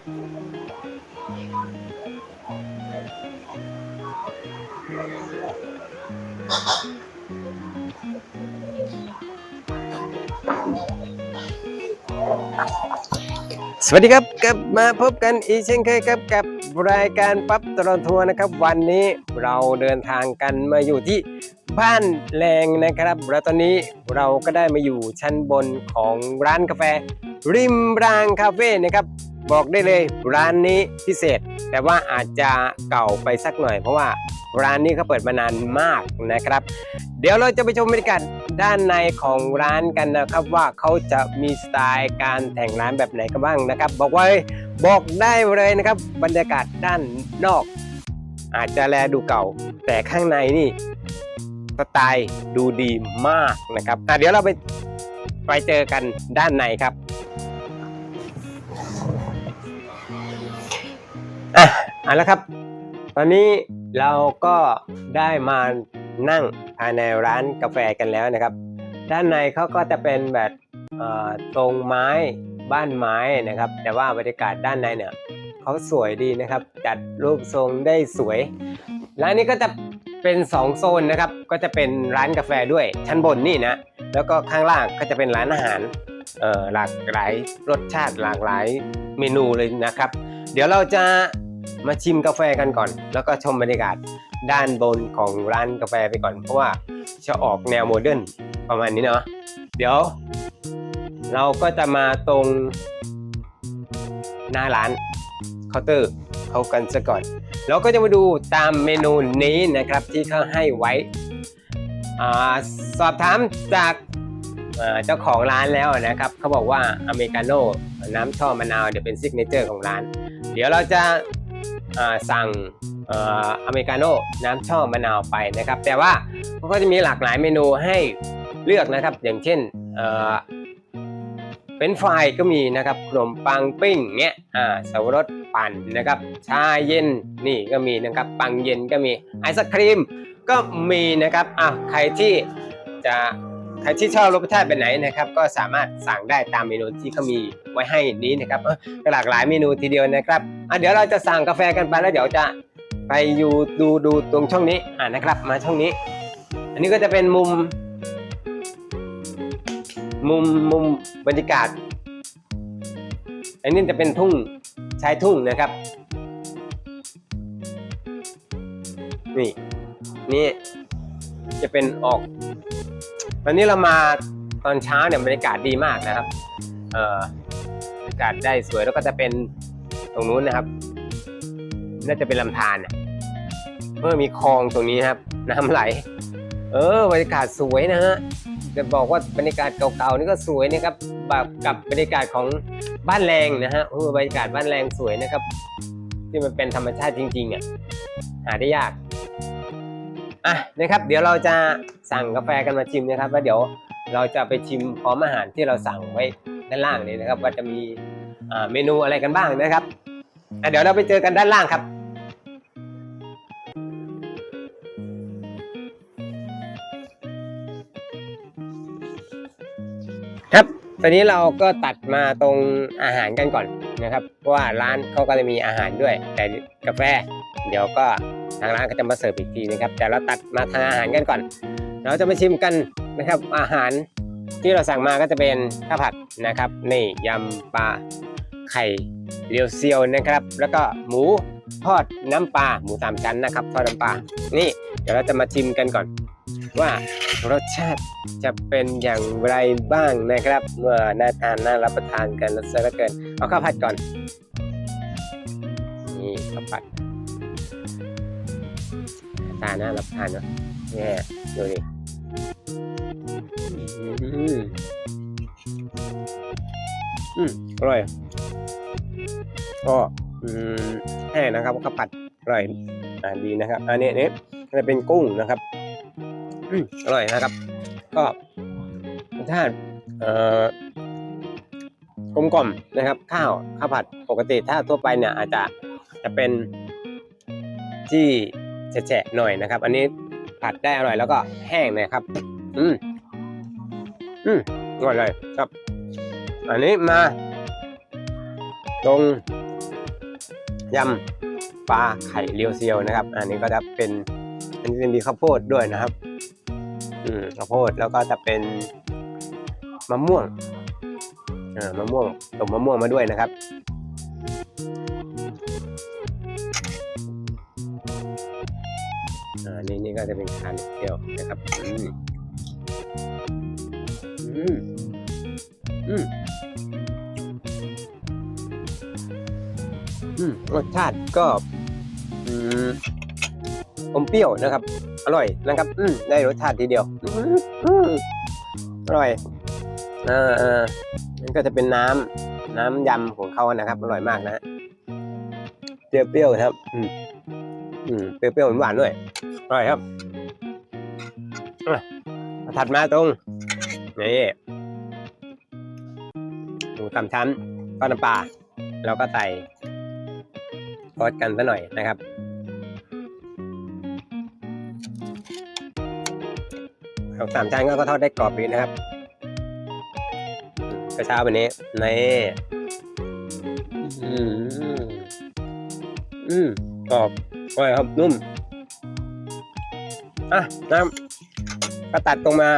สวัสดีครับกลับมาพบกันอีกเช่นเคยครับกับรายการปั๊บตลอดทัวร์นะครับ วันนี้เราเดินทางกันมาอยู่ที่บ้านแรงนะครับ แล้วตอนนี้เราก็ได้มาอยู่ชั้นบนของร้านกาแฟ ริมรางคาเฟ่นะครับ บอกได้เลยร้านนี้พิเศษ แต่ว่าอาจจะเก่าไปสักหน่อย เพราะว่าร้านนี้เขาเปิดมานานมากนะครับ เดี๋ยวเราจะไปชมบรรยากาศด้านในของร้านกันนะครับว่าเขาจะมีสไตล์การแต่งร้านแบบไหนกันบ้างนะครับ บอกไว้บอกได้เลยนะครับ บรรยากาศด้านนอก อาจจะแลดูเก่า แต่ข้างในนี่สไตล์ดูดีมากนะครับเดี๋ยวเราไปไปเจอกันด้านในครับ อะเอาละครับ ตอนนี้เราก็ได้มานั่งภายในร้านกาแฟกันแล้วนะครับ ด้านในเขาก็จะเป็นแบบตรงไม้บ้านไม้นะครับ แต่ว่าบรรยากาศด้านในเนี่ยเขาสวยดีนะครับ จัดรูปทรงได้สวย ร้านนี้ก็จะเป็น 2 โซนนะครับ ก็จะเป็นร้านกาแฟด้วยชั้นบนนี่นะ แล้วก็ข้างล่างก็จะเป็นร้านอาหารหลากหลายรสชาติหลากหลายเมนูเลยนะครับ เดี๋ยวเราจะ มาชิมกาแฟกันก่อน แล้วก็ชมบรรยากาศด้านบนของร้านกาแฟไปก่อน เพราะว่าจะออกแนวโมเดิร์นประมาณนี้เนาะเดี๋ยว เราก็จะมาตรงหน้าร้านเคาน์เตอร์เขากันซะก่อนเราก็จะมาดูตามเมนูนี้นะครับที่เขาให้ไว้อาสอบถามจากเจ้าของร้านแล้วนะครับเขาบอกว่าอเมริกาโน่น้ำช่อมะนาวเดี๋ยวเป็นซิกเนเจอร์ของร้าน เดี๋ยวเราจะ สั่งอเมริกาโน่น้ำช่อมะนาวไปนะครับ แต่ว่าเขาก็จะมีหลากหลายเมนูให้เลือกนะครับ อย่างเช่นเป็นไฟก็มีนะครับขนมปังปิ้งเงี้ยอ่าสวรสปั่นนะครับ ชาเย็นนี่ก็มีนะครับ ปังเย็นก็มีไอศครีมก็มีนะครับอะใครที่จะ ใครที่ชอบรสชาติแบบไหนนะครับ ก็สามารถสั่งได้ตามเมนูที่เขามีไว้ให้นี้นะครับหลากหลายเมนูทีเดียวนะครับอะเดี๋ยวเราจะสั่งกาแฟกันไปแล้วเดี๋ยวจะไปอยู่ดูดูตรงช่องนี้อ่านะครับ มาช่องนี้ อันนี้ก็จะเป็นมุม มุมมุมบรรยากาศ อันนี้จะเป็นทุ่งชายทุ่งนะครับนี่นี่จะเป็นออก ตอนนี้เรามาตอนเช้าเนี่ยบรรยากาศดีมากนะครับ เอ่อบรรยากาศได้สวยแล้วก็จะเป็นตรงนู้นนะครับ น่าจะเป็นลำธารเมื่อมีคลองตรงนี้นครับ น้ำไหล เออบรรยากาศสวยนะฮะจะบอกว่าบรรยากาศเก่าๆนี่ก็สวยนะครับแบบกับบรรยากาศของบ้านแรงนะฮะเออบรรยากาศบ้านแรงสวยนะครับ ที่มันเป็นธรรมชาติจริง ๆอะหาได้ยากอะนะครับ เดี๋ยวเราจะ สั่งกาแฟกันมาชิมนะครับแล้วเดี๋ยวเราจะไปชิมพร้อมอาหารที่เราสั่งไว้ด้านล่างนี้นะครับ ว่าจะมีเมนูอะไรกันบ้างนะครับเดี๋ยวเราไปเจอกันด้านล่างครับครับ ตอนนี้เราก็ตัดมาตรงอาหารกันก่อนนะครับ เพราะว่าร้านเขาก็จะมีอาหารด้วย แต่กาแฟ เดี๋ยวก็ทางร้านก็จะมาเสิร์ฟอีกทีนะครับ แต่เราตัดมาทางอาหารกันก่อน เราจะมาชิมกันนะครับอาหารที่เราสั่งมาก็จะเป็นข้าวผัดนะครับนี่ยำปลาไข่เรียวเซียวนะครับ แล้วก็หมูทอดน้ำปลาหมูสามชั้นนะครับทอดน้ำปลานี่เดี๋ยวเราจะมาชิมกันก่อน ว่ารสชาติจะเป็นอย่างไรบ้างนะครับเมื่อน่าทานน่ารับประทานกันแล้วซะเหลือเกิน เอาข้าวผัดก่อนนี่ข้าวผัดตาน่ารับประทานเนาะ เนี่ยดูดิอืมอืมอร่อยก็อืมแห้งนะครับข้าวผัดอร่อยอ่าดีนะครับ อันนี้อันนี้จะเป็นกุ้งนะครับ อืมอร่อยนะครับ ก็รสชาติเอ่อกลมกล่อมนะครับ ข้าวข้าวผัดปกติถ้าทั่วไปเนี่ยอาจจะจะเป็นที่แฉะๆหน่อยนะครับ อันนี้ ผัดได้อร่อยแล้วก็แห้งนะครับ อืมอืมอร่อยเลยครับ อันนี้มา ตรงยำปลาไข่เรียวเซียวนะครับ อันนี้ก็จะเป็นอันนี้จะมีข้าวโพดด้วยนะครับ อืมข้าวโพดแล้วก็จะเป็นมะม่วงอ่ามะม่วงตบมะม่วงมาด้วยนะครับ อ่านี่นี่ก็จะเป็นคานเดียวนะครับ อืมอืมอืมอืมรสชาติก็อืมอมเปรี้ยวนะครับ อร่อยนะครับ อืมได้รสชาติทีเดียว อืมอืมอร่อยอ่าอ่านั่นก็จะเป็นน้ำน้ำยำของเขานะครับ อร่อยมากนะฮะเปรี้ยวๆครับ อืม อืมเปรี้ยวๆหวานๆด้วยอร่อยครับอะถัดมาตรงนี่หมูสามชั้นทอดน้ำปลาแล้วก็ใส่ทอดกันซะหน่อยนะครับหมูสามชั้นก็ทอดได้กรอบดีนะครับกระเช้าแบบนี้นี่อืมอืมกรอบ อร่อยครับนุ่ม อะนะครับก็ตัดตรงมา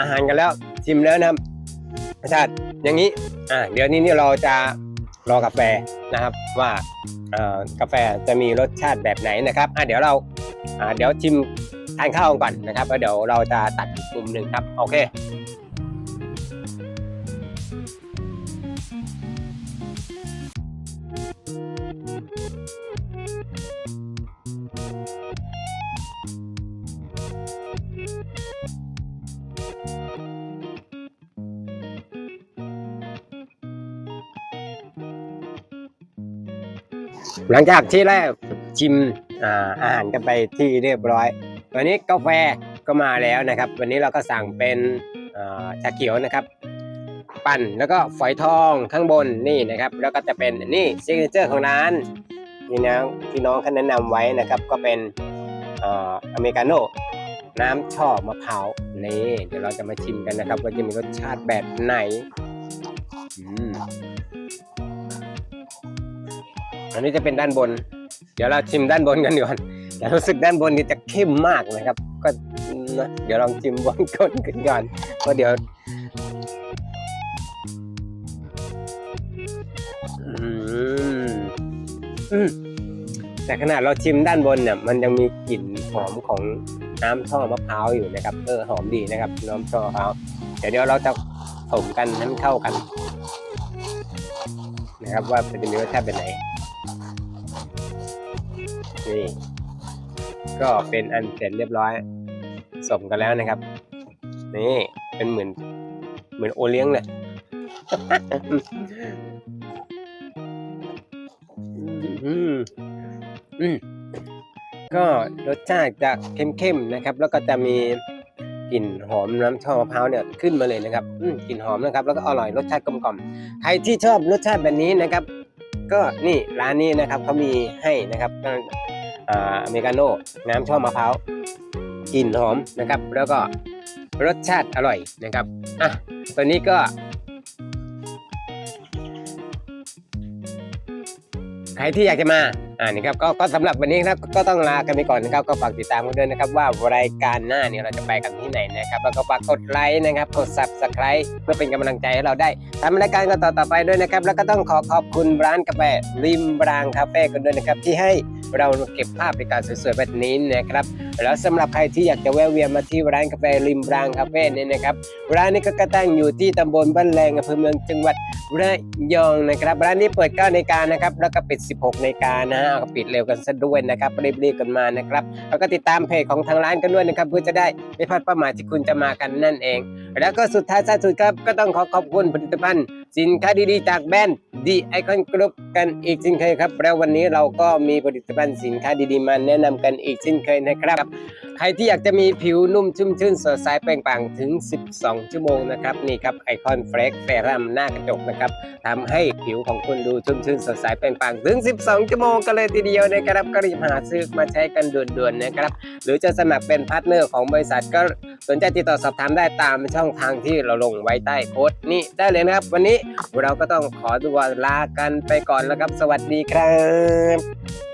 อาหารกันแล้วชิมแล้วนะครับรสชาติอย่างนี้ อะเดี๋ยวนี้นี่เราจะรอกาแฟนะครับ ว่าอ่อกาแฟจะมีรสชาติแบบไหนนะครับอะเดี๋ยวเราอ่าเดี๋ยวชิมทานข้าวก่อนนะครับแล้วเดี๋ยวเราจะตัดอีกกลุ่มหนึ่งครับ โอเค หลังจากที่แรกชิมอาอาหารกันไปที่เรียบร้อย วันนี้กาแฟก็มาแล้วนะครับ วันนี้เราก็สั่งเป็นชาเขียวนะครับ ปั่นแล้วก็ฝอยทองข้างบนนี่นะครับ แล้วก็จะเป็นนี่ซิกเนเจอร์ของร้านนี่นะที่น้องเขาแนะนำไว้นะครับก็เป็นอ่าอเมริกาโน่น้ำช่อมะพร้าวนี่เดี๋ยวเราจะมาชิมกันนะครับว่าจะมีรสชาติแบบไหน นนี้จะเป็นด้านบน เดี๋ยวเราชิมด้านบนกันก่อนแต่รู้สึกด้านบนนี่จะเข้มมากนะครับ ก็นะเดี๋ยวลองชิมบนก้นกันก่อนเพราะเดี๋ยวอืมแต่ขนาดเราชิมด้านบนเนี่ยมันยังมีกลิ่นหอมของน้ำช่อมะพร้าวอยู่นะครับเออหอมดีนะครับน้ำช่อมะพร้าวเดี๋ยวเดี๋ยวเราจะผสมกันให้มันเข้ากัน นะครับว่าจะมีรสชาติเป็นไหน นี่ก็เป็นอันเสร็จเรียบร้อยสมกันแล้วนะครับ นี่เป็นเหมือนเหมือนโอเลี้ยงเลยก็รสชาติจะเข้มๆนะครับ แล้วก็จะมีกลิ่นหอมน้ำช่อมะพร้าวเนี่ยขึ้นมาเลยนะครับอืมกลิ่นหอมนะครับ แล้วก็อร่อยรสชาติกลมกล่อมใครที่ชอบรสชาติแบบนี้นะครับ ก็นี่ร้านนี้นะครับเขามีให้นะครับ อเมริกาโน่น้ำช่อมะพร้าวกลิ่นหอมนะครับ แล้วก็รสชาติอร่อยนะครับอะตัวนี้ก็ใครที่อยากจะมาอ่านี่ครับก็ก็สำหรับวันนี้นะครับก็ต้องลากันไปก่อนนะครับก็ฝากติดตามกันด้วยนะครับ ว่ารายการหน้าเนี่ยเราจะไปกันที่ไหนนะครับแล้วก็ฝากกดไลค์นะครับกด subscribe เพื่อเป็นกำลังใจให้เราได้ทำรายการกันต่อต่อไปด้วยนะครับ แล้วก็ต้องขอขอบคุณร้านกาแฟริมบรางคาเฟ่กันด้วยนะครับที่ให้ เราเก็บภาพในการสวยๆแบบนี้นะครับแล้วสำหรับใครที่อยากจะแวะเวียนมาที่ร้านกาแฟริมบรางคาเฟ่เนี่ยนะครับร้านนี้ก็กระตั้งอยู่ที่ตำบลบ้านแรงอำเภอเมืองจังหวัดระยองนะครับร้านนี้เปิด9นาฬิกานะครับแล้วก็ปิด 16นาฬิกานะฮะปิดเร็วกันซะด้วยนะครับรีบๆกันมานะครับแล้วก็ติดตามเพจของทางร้านกันด้วยนะครับเพื่อจะได้ไม่พลาดเป้าหมายที่คุณจะมากันนั่นเอง แล้วก็สุดท้ายสุดครับก็ต้องขอขอบคุณผลิตภัณฑ์สินค้าดีๆจากแบรนด์ดีไอคอนกรุ๊ปกันอีกเช่นเคยครับแล้ววันนี้เราก็มีผลิตภัณฑ์ภัณสินค้าดีๆมาแนะนำกันอีกเช่นเคยนะครับ ใครที่อยากจะมีผิวนุ่มชุ่มชื่นสดใสเปล่งปังถึง 12 ชั่วโมงนะครับนี่ครับไอคอนเฟรกเฟรัมหน้ากระจกนะครับทำให้ผิวของคุณดูชุ่มชื่นสดใสเปล่งปังถึง 12 ชั่วโมงกันเลยทีเดียวนะครับก็รีบหาซื้อมาใช้กันด่วนๆนะครับหรือจะสมัครเป็นพาร์ทเนอร์ของบริษัทก็สนใจติดต่อสอบถามได้ตามช่องทางที่เราลงไว้ใต้โพสต์นี้ได้เลยนะครับ วันนี้เราก็ต้องขอตัวลากันไปก่อนแล้วครับ สวัสดีครับ